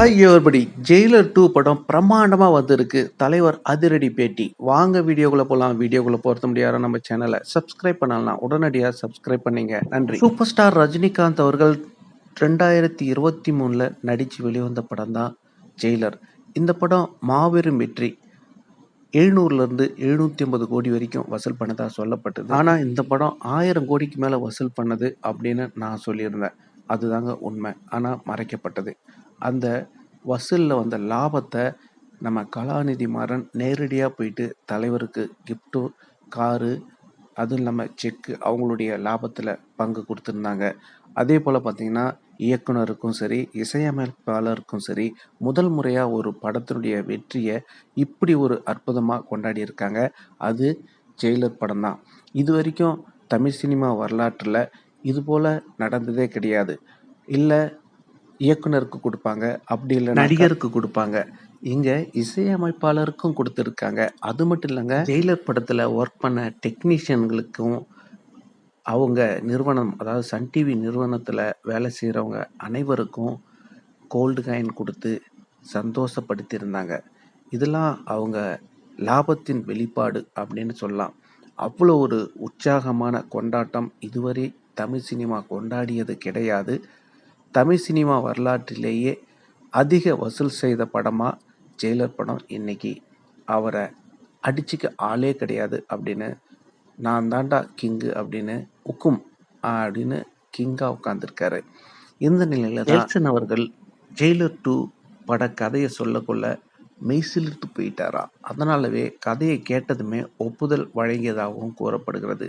Hi everybody Jailer two படம் பிரம்மாண்டமாக வந்திருக்கு. தலைவர் அதிரடி பேட்டி. வாங்க வீடியோக்குள்ளே போகலாம் வீடியோக்குள்ளே போகிறது முடியாத நம்ம சேனலை சப்ஸ்கிரைப் பண்ணலாம். உடனடியாக சப்ஸ்கிரைப் பண்ணீங்க. நன்றி. சூப்பர் ஸ்டார் ரஜினிகாந்த் அவர்கள் ரெண்டாயிரத்தி இருபத்தி மூணில் நடித்து வெளிவந்த படம் தான் ஜெயிலர். இந்த படம் மாபெரும் வெற்றி. எழுநூறுலேருந்து எழுநூற்றி ஐம்பது கோடி வரைக்கும் வசூல் பண்ணதாக சொல்லப்பட்டது. ஆனால் இந்த படம் ஆயிரம் கோடிக்கு மேலே வசூல் பண்ணது அப்படின்னு நான் சொல்லியிருந்தேன். அதுதாங்க உண்மை. ஆனால் மறைக்கப்பட்டது. அந்த வசூலில் வந்த லாபத்தை நம்ம கலாநிதி மாறன் நேரடியாக போயிட்டு தலைவருக்கு கிஃப்ட்டு காரு அதுவும் இல்லாமல் செக்கு அவங்களுடைய லாபத்தில் பங்கு கொடுத்துருந்தாங்க. அதே போல் பார்த்தீங்கன்னா இயக்குனருக்கும் சரி இசையமைப்பாளருக்கும் சரி முதல் முறையாக ஒரு படத்தினுடைய வெற்றியை இப்படி ஒரு அற்புதமாக கொண்டாடி இருக்காங்க அது ஜெயிலர் படம் தான். இது வரைக்கும் தமிழ் சினிமா வரலாற்றில் இதுபோல் நடந்ததே கிடையாது. இல்லை இயக்குனருக்கு கொடுப்பாங்க அப்படி இல்லை நடிகருக்கு கொடுப்பாங்க. இங்கே இசையமைப்பாளருக்கும் கொடுத்துருக்காங்க. அது மட்டும் இல்லைங்க ஜெயிலர் படத்தில் ஒர்க் பண்ண டெக்னீஷியன்களுக்கும் அவங்க நிறுவனம் அதாவது சன் டிவி நிறுவனத்தில் வேலை செய்கிறவங்க அனைவருக்கும் கோல்டு காயின் கொடுத்து சந்தோஷப்படுத்தியிருந்தாங்க. இதெல்லாம் அவங்க லாபத்தின் வெளிப்பாடு அப்படின்னு சொல்லலாம். அவ்வளோ ஒரு உற்சாகமான கொண்டாட்டம் இதுவரை தமிழ் சினிமா கொண்டாடியது கிடையாது. தமிழ் சினிமா வரலாற்றிலேயே அதிக வசூல் செய்த படமாக ஜெயிலர் படம் இன்னைக்கு. அவரை அடிச்சுக்க ஆளே கிடையாது அப்படின்னு நான் தாண்டா கிங்கு அப்படின்னு உக்கும் அப்படின்னு கிங்காக உட்காந்துருக்காரு இந்த நிலையில் தான் அவர்கள் ஜெயிலர் டூ பட கதையை சொல்லக்குள்ள மெய்சிலிர்த்து போயிட்டாரா? அதனாலவே கதையை கேட்டதுமே ஒப்புதல் வழங்கியதாகவும் கூறப்படுகிறது.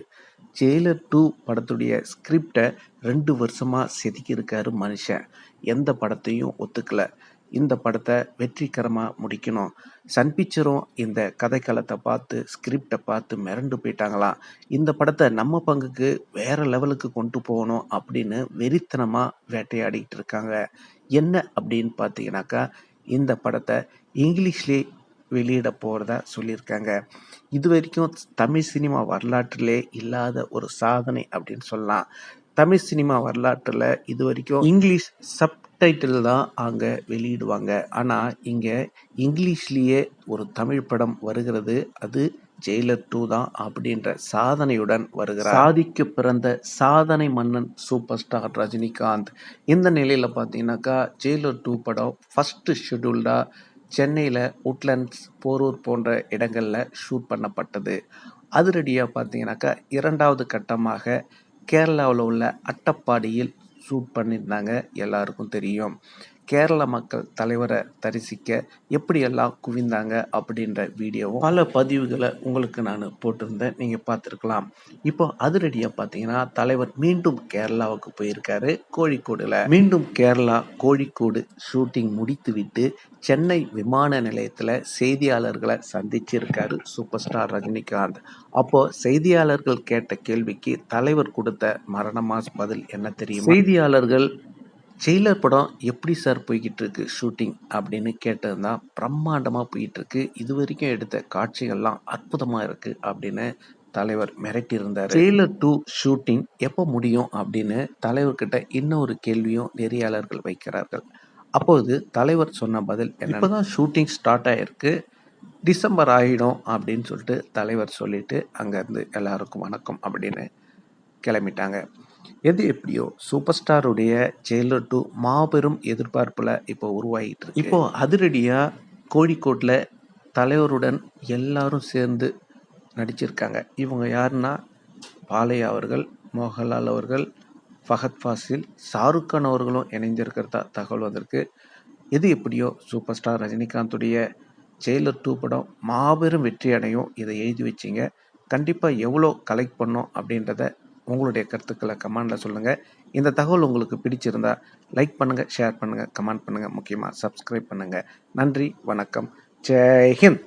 ஜெயிலர் டூ படத்துடைய ஸ்கிரிப்டை ரெண்டு வருஷமாக செதுக்கியிருக்காரு மனுஷன். எந்த படத்தையும் ஒத்துக்கலை. இந்த படத்தை வெற்றிகரமாக முடிக்கணும். சன் பிக்சரும் இந்த கதைக்களத்தை பார்த்து ஸ்கிரிப்டை பார்த்து மிரண்டு போயிட்டாங்களாம். இந்த படத்தை நம்ம பங்குக்கு வேற லெவலுக்கு கொண்டு போகணும் அப்படின்னு வெறித்தனமாக வேட்டையாடிட்டு இருக்காங்க. என்ன அப்படின்னு பார்த்தீங்கன்னாக்கா இந்த படத்தை இங்கிலீஷ்லேயே வெளியிட போகிறதா சொல்லியிருக்காங்க. இது வரைக்கும் தமிழ் சினிமா வரலாற்றிலே இல்லாத ஒரு சாதனை அப்படின்னு சொல்லலாம். தமிழ் சினிமா வரலாற்றில் இது வரைக்கும் இங்கிலீஷ் சப்டைட்டில் தான் அங்கே வெளியிடுவாங்க. ஆனால் இங்கே இங்கிலீஷ்லேயே ஒரு தமிழ் படம் வருகிறது. அது ஜெயிலர் டூ தான் அப்படின்ற சாதனையுடன் வருகிறார். சாதிக்கு பிறந்த சாதனை மன்னன் சூப்பர் ஸ்டார் ரஜினிகாந்த். இந்த நிலையில் பார்த்தீங்கன்னாக்கா ஜெயிலர் டூ படம் ஃபஸ்ட்டு ஷெடியூல்டாக சென்னையில் உட்லண்ட்ஸ் போரூர் போன்ற இடங்களில் ஷூட் பண்ணப்பட்டது. அதிரடியாக பார்த்தீங்கன்னாக்கா இரண்டாவது கட்டமாக கேரளாவில் உள்ள அட்டப்பாடியில் ஷூட் பண்ணியிருந்தாங்க எல்லாருக்கும் தெரியும். கேரள மக்கள் தலைவரை தரிசிக்க எப்படியெல்லாம் குவிந்தாங்க அப்படின்ற வீடியோவும் பல பதிவுகளை உங்களுக்கு நான் போட்டிருந்தேன். நீங்கள் பார்த்துருக்கலாம். இப்போ அதிரடியாக பார்த்தீங்கன்னா தலைவர் மீண்டும் கேரளாவுக்கு போயிருக்காரு. கோழிக்கோடில் மீண்டும் கேரளா கோழிக்கோடு ஷூட்டிங் முடித்துவிட்டு சென்னை விமான நிலையத்தில் செய்தியாளர்களை சந்திச்சிருக்காரு சூப்பர் ஸ்டார் ரஜினிகாந்த். அப்போது செய்தியாளர்கள் கேட்ட கேள்விக்கு தலைவர் கொடுத்த மரணமாஸ் பதில் என்ன தெரியும்? செய்தியாளர்கள் ஜெயிலர் படம் எப்படி சார் போய்கிட்டு இருக்கு ஷூட்டிங் அப்படின்னு கேட்டதுதான் பிரம்மாண்டமாக போயிட்டு இருக்கு இது வரைக்கும் எடுத்த காட்சிகள்லாம் அற்புதமாக இருக்கு அப்படின்னு தலைவர் மிரட்டி இருந்தார் ஜெயிலர் டூ ஷூட்டிங் எப்போ முடியும் அப்படின்னு தலைவர்கிட்ட இன்னொரு கேள்வியும் நெறியாளர்கள் வைக்கிறார்கள். அப்போது தலைவர் சொன்ன பதில் இப்போதான் ஷூட்டிங் ஸ்டார்ட் ஆயிருக்கு. டிசம்பர் ஆகிடும் அப்படின்னு சொல்லிட்டு தலைவர் சொல்லிட்டு அங்கேருந்து எல்லாருக்கும் வணக்கம் அப்படின்னு கிளம்பிட்டாங்க. எது எப்படியோ சூப்பர் ஸ்டாருடைய ஜெயிலர் டூ மாபெரும் எதிர்பார்ப்பில் இப்போ உருவாகிட்டு இருக்கு இப்போ அதிரடியாக கோழிக்கோட்டில் தலைவருடன் எல்லாரும் சேர்ந்து நடிச்சிருக்காங்க. இவங்க யாருன்னா பாலையா அவர்கள் மோகன்லால் அவர்கள் ஃபஹத் ஃபாசில் ஷாருக் கான் அவர்களும் இணைஞ்சிருக்கிறதா தகவல் வந்திருக்கு. எது எப்படியோ சூப்பர் ஸ்டார் ரஜினிகாந்துடைய ஜெயிலர் டூ படம் மாபெரும் வெற்றி அடையும் இதை எழுதி வச்சிங்க. கண்டிப்பாக எவ்வளோ கலெக்ட் பண்ணோம் அப்படின்றத உங்களுடைய கருத்துக்களை கமெண்டில் சொல்லுங்கள் இந்த தகவல் உங்களுக்கு பிடிச்சிருந்தா லைக் பண்ணுங்கள் ஷேர் பண்ணுங்கள் கமெண்ட் பண்ணுங்கள் முக்கியமாக சப்ஸ்கிரைப் பண்ணுங்கள் நன்றி வணக்கம். ஜெய்ஹிந்த்